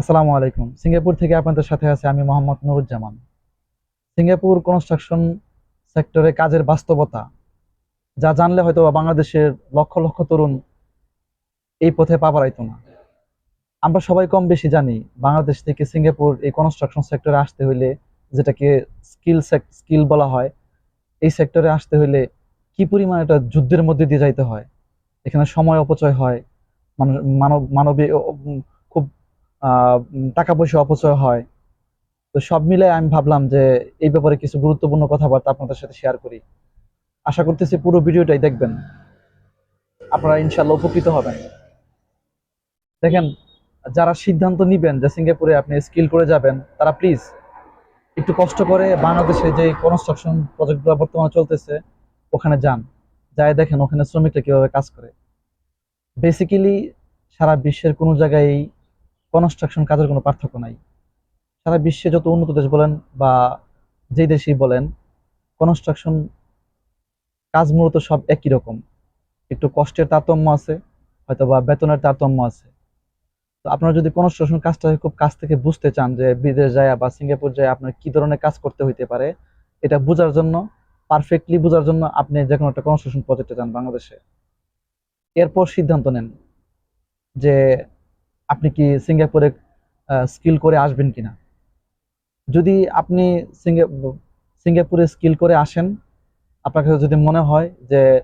আসসালামু আলাইকুম। সিঙ্গাপুর থেকে আপনাদের সাথে আছে আমি মোহাম্মদ নুরুজ্জামান। সিঙ্গাপুর কনস্ট্রাকশন সেক্টরে কাজের বাস্তবতা যা জানলে হয়তো বাংলাদেশের লক্ষ লক্ষ তরুণ এই পথে পা বাড়াইতো না। আমরা সবাই কম বেশি জানি বাংলাদেশ থেকে সিঙ্গাপুর এই কনস্ট্রাকশন সেক্টরে আসতে হইলে যেটাকে স্কিল স্কিল বলা হয় এই সেক্টরে আসতে হইলে কি পরিমাণ একটা যুদ্ধের মধ্যে দিয়ে যাইতে হয়? এখানে সময় অপচয় হয় মানব উম, টাকা পয়সা অপচয় হয়। তো সব মিলে আমি ভাবলাম যে এই ব্যাপারে কিছু গুরুত্বপূর্ণ কথাবার্তা আপনাদের সাথে শেয়ার করি। আশা করতেছি পুরো ভিডিওটাই দেখবেন। আপনারা ইনশাল্লাহ উপকৃত হবেন। দেখেন, যারা সিদ্ধান্ত নিবেন যে সিঙ্গাপুরে আপনি স্কিল করে যাবেন, তারা প্লিজ একটু কষ্ট করে বাংলাদেশে যে কনস্ট্রাকশন প্রজেক্টগুলো বর্তমানে চলতেছে, ওখানে যান। যাই দেখেন ওখানে শ্রমিকরা কীভাবে কাজ করে। বেসিক্যালি সারা বিশ্বের কোনো জায়গায় কনস্ট্রাকশন কাজের কোনো পার্থক্য নাই। সারা বিশ্বে যত উন্নত দেশ বলেন বা যেই দেশেই বলেন কনস্ট্রাকশন কাজ মূলত সব একই রকম। একটু কষ্টের তারতম্য আছে হয়তো বা বেতনের তারতম্য আছে। তো আপনারা যদি কনস্ট্রাকশন কাজটা খুব কাছ থেকে বুঝতে চান যে বিদেশ যায় বা সিঙ্গাপুর যায় আপনার কি ধরনের কাজ করতে হইতে পারে, এটা বোঝার জন্য পারফেক্টলি বোঝার জন্য আপনি যে কোনো একটা কনস্ট্রাকশন প্রজেক্টে যান বাংলাদেশে। এরপর সিদ্ধান্ত নেন যে আপনি কি সিঙ্গাপুরে স্কিল করে আসবেন কিনা? যদি আপনি সিঙ্গা- সিঙ্গাপুরে স্কিল করে আসেন, আপনার কাছে যদি মনে হয় যে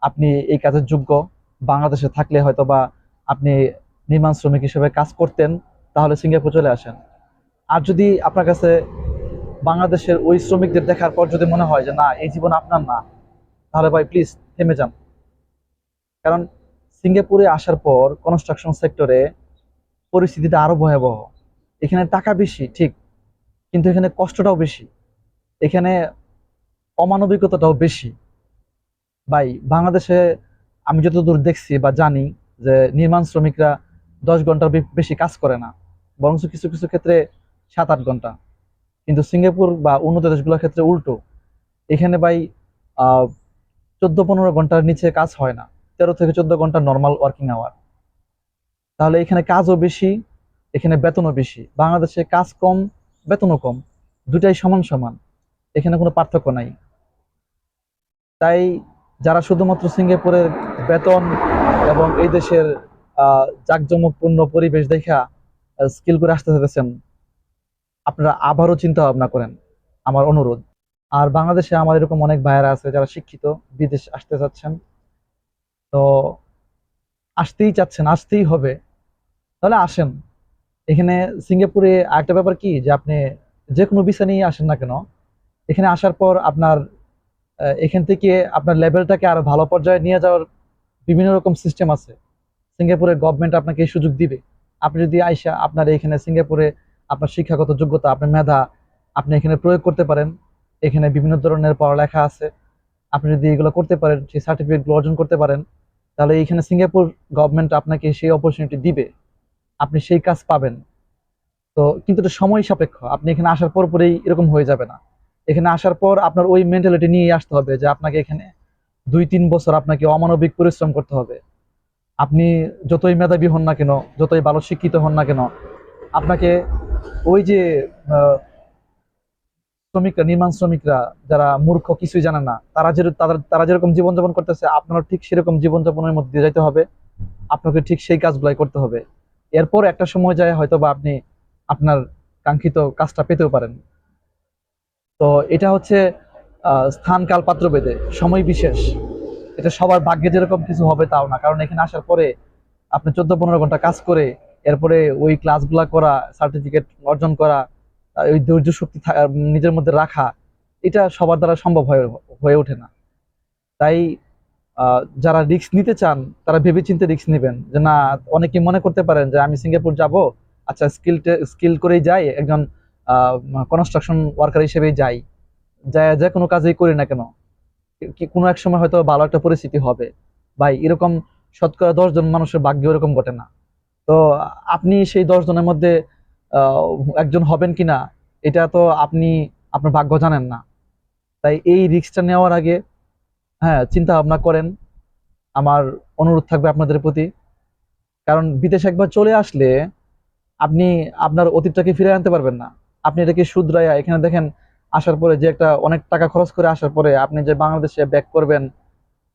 আপনি এই কাজের যোগ্য, বাংলাদেশে থাকলে হয়তো বা আপনি নির্মাণ শ্রমিক হিসেবে কাজ করতেন, তাহলে সিঙ্গাপুর চলে আসেন। আর যদি আপনার কাছে বাংলাদেশের ওই শ্রমিকদের দেখার পর যদি মনে হয় যে, না, এই জীবন আপনার না, তাহলে ভাই প্লিজ থেমে যান। কারণ সিঙ্গাপুরে আসার পর কনস্ট্রাকশন সেক্টরে পরিস্থিতিটা আরও ভয়াবহ। এখানে টাকা বেশি, ঠিক। কিন্তু এখানে কষ্টটাও বেশি। এখানে অমানবিকতাটাও বেশি। ভাই, বাংলাদেশে আমি যতদূর দেখছি বা জানি যে নির্মাণ শ্রমিকরা দশ ঘণ্টার বেশি কাজ করে না, বরঞ্চ কিছু কিছু ক্ষেত্রে সাত, আট ঘণ্টা। কিন্তু সিঙ্গাপুর বা উন্নত দেশগুলোর ক্ষেত্রে উল্টো। এখানে ভাই চোদ্দ, পনেরো ঘণ্টার নিচে কাজ হয় না। তেরো থেকে চোদ্দ ঘণ্টা নর্মাল ওয়ার্কিং আওয়ার তাহলে এখানে কাজও বেশি, এখানে বেতনও বেশি। বাংলাদেশে কাজ কম, বেতনও কম, দুটাই সমান সমান, এখানে কোনো পার্থক্য নাই। তাই যারা শুধুমাত্র সিঙ্গাপুরের বেতন এবং এই দেশের জাঁকজমকপূর্ণ পরিবেশ দেখা স্কিল করে আসতে চাইতেছেন, আপনারা আবারও চিন্তা ভাবনা করেন। আমার অনুরোধ। আর বাংলাদেশে আমার এরকম অনেক ভাইয়েরা আছে যারা শিক্ষিত, বিদেশ আসতে চাচ্ছেন। তো আসতেই চাচ্ছেন, আসতেই হবে। তাহলে আসেন। এখানে সিঙ্গাপুরে আরেকটা ব্যাপার কি, যে আপনি যে কোনো ভিসা নিয়ে আসেন না কেন, এখানে আসার পর আপনার এখান থেকে আপনার লেভেলটাকে আরও ভালো পর্যায়ে নিয়ে যাওয়ার বিভিন্ন রকম সিস্টেম আছে। সিঙ্গাপুরের গভর্নমেন্ট আপনাকে এই সুযোগ দিবে। আপনি যদি আইসা আপনার এখানে সিঙ্গাপুরে আপনার শিক্ষাগত যোগ্যতা আপনার মেধা, আপনি এখানে প্রয়োগ করতে পারেন। এখানে বিভিন্ন ধরনের পড়ালেখা আছে। আপনি যদি এগুলো করতে পারেন, সেই সার্টিফিকেটগুলো অর্জন করতে পারেন, তাহলে এখানে সিঙ্গাপুর গভর্নমেন্ট আপনাকে সেই অপরচুনিটি দিবে। আপনি সেই কাজ পাবেন। তো কিন্তু এটা সময় সাপেক্ষ। আপনি এখানে আসার পর পরেই এরকম হয়ে যাবে না। এখানে আসার পর আপনার ওই মেন্টালিটি নিয়ে আসতে হবে যে আপনাকে এখানে দুই তিন বছর আপনাকে অমানবিক পরিশ্রম করতে হবে। আপনি যতই মেধাবী হন না কেন, যতই ভালো শিক্ষিত হন না কেন, আপনাকে ওই যে শ্রমিকরা, নির্মাণ শ্রমিকরা যারা মূর্খ কিছুই জানে না, তারা যে তারা যেরকম জীবনযাপন করতেছে, আপনারও ঠিক সেরকম জীবনযাপনের মধ্যে যাইতে হবে। আপনাকে ঠিক সেই কাজগুলাই করতে হবে। এরপর একটা সময় যায় হয়তো বা আপনি আপনার কাঙ্ক্ষিত কাজটা পেতেও পারেন। তো এটা হচ্ছে স্থান কাল পাত্র ভেদে সময় বিশেষ। এটা সবার ভাগ্যে যেরকম কিছু হবে তাও না। কারণ এখানে আসার পরে আপনি চোদ্দ পনেরো ঘণ্টা কাজ করে, এরপরে ওই ক্লাসগুলা করা, সার্টিফিকেট অর্জন করা ওই ধৈর্য শক্তি নিজের মধ্যে রাখা, এটা সবার দ্বারা সম্ভব হয়ে হয়ে ওঠে না। তাই যারা রিস্ক নিতে চান, তারা ভেবে ভেবেচিন্তে রিস্ক নেবেন। যে না, অনেকে মনে করতে পারেন যে আমি সিঙ্গাপুর যাব আচ্ছা স্কিল স্কিল করেই যাই, একজন কনস্ট্রাকশন ওয়ার্কার হিসেবেই যাই। যায় যে কোনো কাজেই করি না কেন, কি- কোনো এক সময় হয়তো ভালো একটা পরিস্থিতি হবে। ভাই, এরকম শতকরা দশ জন মানুষের ভাগ্য এরকম ঘটে না। তো আপনি সেই দশ জনের মধ্যে একজন হবেন কিনা, এটা তো আপনি, আপনার ভাগ্য জানেন না। তাই এই রিক্সটা নেওয়ার আগে হ্যাঁ চিন্তা ভাবনা করেন। আমার অনুরোধ থাকবে আপনাদের প্রতি। কারণ বিদেশ একবার চলে আসলে আপনি আপনার অতীতটাকে ফিরে আনতে পারবেন না। আপনি এটাকে শুধরাইয়া এখানে দেখেন, আসার পরে যে একটা অনেক টাকা খরচ করে আসার পরে আপনি যে বাংলাদেশে ব্যাক করবেন,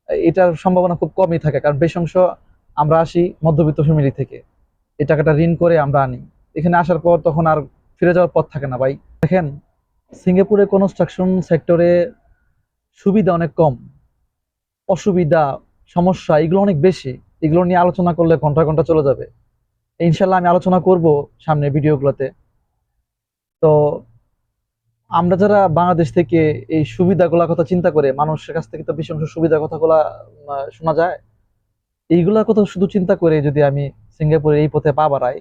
এটার সম্ভাবনা খুব কমই থাকে। কারণ বেশ অংশ আমরা আসি মধ্যবিত্ত ফ্যামিলি থেকে। এই টাকাটা ঋণ করে আমরা আনি। এখানে আসার পর তখন আর ফিরে যাওয়ার পথ থাকে না ভাই। দেখেন সিঙ্গাপুরে কনস্ট্রাকশন সেক্টরে সুবিধা অনেক কম। অসুবিধা, সমস্যা, এগুলো অনেক বেশি। এগুলো নিয়ে আলোচনা করলে ঘণ্টা ঘণ্টা চলে যাবে। ইনশাল্লাহ আমি আলোচনা করব সামনে ভিডিওগুলোতে। তো আমরা যারা বাংলাদেশ থেকে এই সুবিধাগুলোর কথা চিন্তা করে, মানুষের কাছ থেকে তো বেশি অংশ সুবিধার কথাগুলা শোনা যায়, এইগুলার কথা শুধু চিন্তা করে যদি আমি সিঙ্গাপুরে এই পথে পা বাড়াই,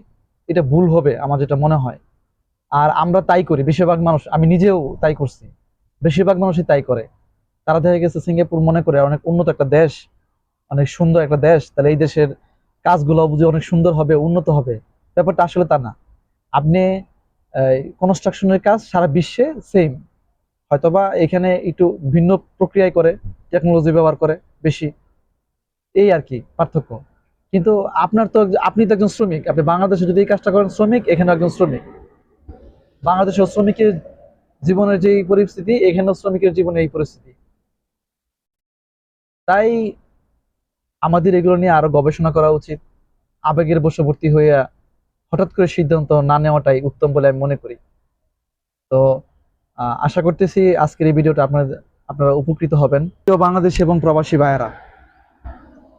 এটা ভুল হবে আমার যেটা মনে হয়। আর আমরা তাই করি, বেশিরভাগ মানুষ, আমি নিজেও তাই করছি। বেশিরভাগ মানুষই তাই করে। তারা দেখা গেছে সিঙ্গাপুর মনে করে অনেক উন্নত একটা দেশ, অনেক সুন্দর একটা দেশ, তাহলে এই দেশের কাজগুলো বুঝে অনেক সুন্দর হবে, উন্নত হবে। ব্যাপারটা আসলে তা না। আপনি কনস্ট্রাকশনের কাজ সারা বিশ্বে সেম হয়তোবা এখানে একটু ভিন্ন প্রক্রিয়ায় করে টেকনোলজি ব্যবহার করে বেশি। এই আর কি, পার্থক্য। কিন্তু আপনার তো আপনি তো একজন শ্রমিক, আপনি বাংলাদেশে যদি এই কাজটা করেন শ্রমিক এখানে একজন শ্রমিক। বাংলাদেশের শ্রমিকের জীবনের যে পরিস্থিতি, এখানেও শ্রমিকের জীবনে এই পরিস্থিতি। তাই আমাদের এগুলো নিয়ে আরও গবেষণা করা উচিত। আবেগের বশবর্তী হয়ে হঠাৎ করে সিদ্ধান্ত না নেওয়াটাই উত্তম বলে আমি মনে করি। তো আশা করতেছি আজকের এই ভিডিওটা আপনার, আপনারা উপকৃত হবেন। বাংলাদেশি এবং প্রবাসী ভাইয়েরা,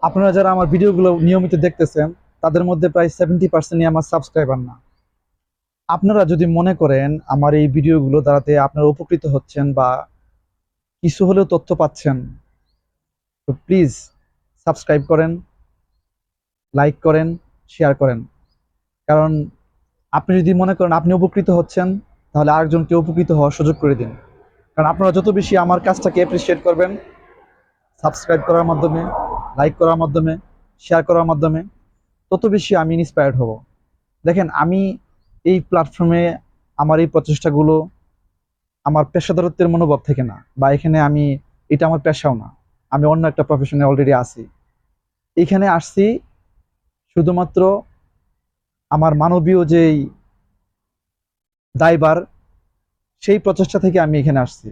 আপনারা যারা আমার ভিডিওগুলো নিয়মিত দেখতেছেন, তাদের মধ্যে প্রায় সেভেন্টি পার্সেন্টই আমার সাবস্ক্রাইবার না। আপনারা যদি মনে করেন আমার এই ভিডিওগুলো দ্বারাতে আপনারা উপকৃত হচ্ছেন বা কিছু হলেও তথ্য পাচ্ছেন তো প্লিজ সাবস্ক্রাইব করেন লাইক করেন শেয়ার করেন। কারণ আপনি যদি মনে করেন আপনি উপকৃত হচ্ছেন, তাহলে আরেকজনকে উপকৃত হওয়ার সুযোগ করে দিন। কারণ আপনারা যত বেশি আমার কাজটাকে অ্যাপ্রিসিয়েট করবেন সাবস্ক্রাইব করার মাধ্যমে লাইক করার মাধ্যমে শেয়ার করার মাধ্যমে, তত বেশি আমি ইন্সপায়ার্ড হব। দেখেন, আমি এই প্ল্যাটফর্মে আমার এই প্রচেষ্টাগুলো আমার পেশাদারত্বের মনোভাব থেকে না, বা এখানে আমি, এটা আমার পেশাও না। আমি অন্য একটা প্রফেশনে অলরেডি আছি। এখানে আসছি শুধুমাত্র আমার মানবীয় যেই দায়বার সেই প্রচেষ্টা থেকে আমি এখানে আসছি।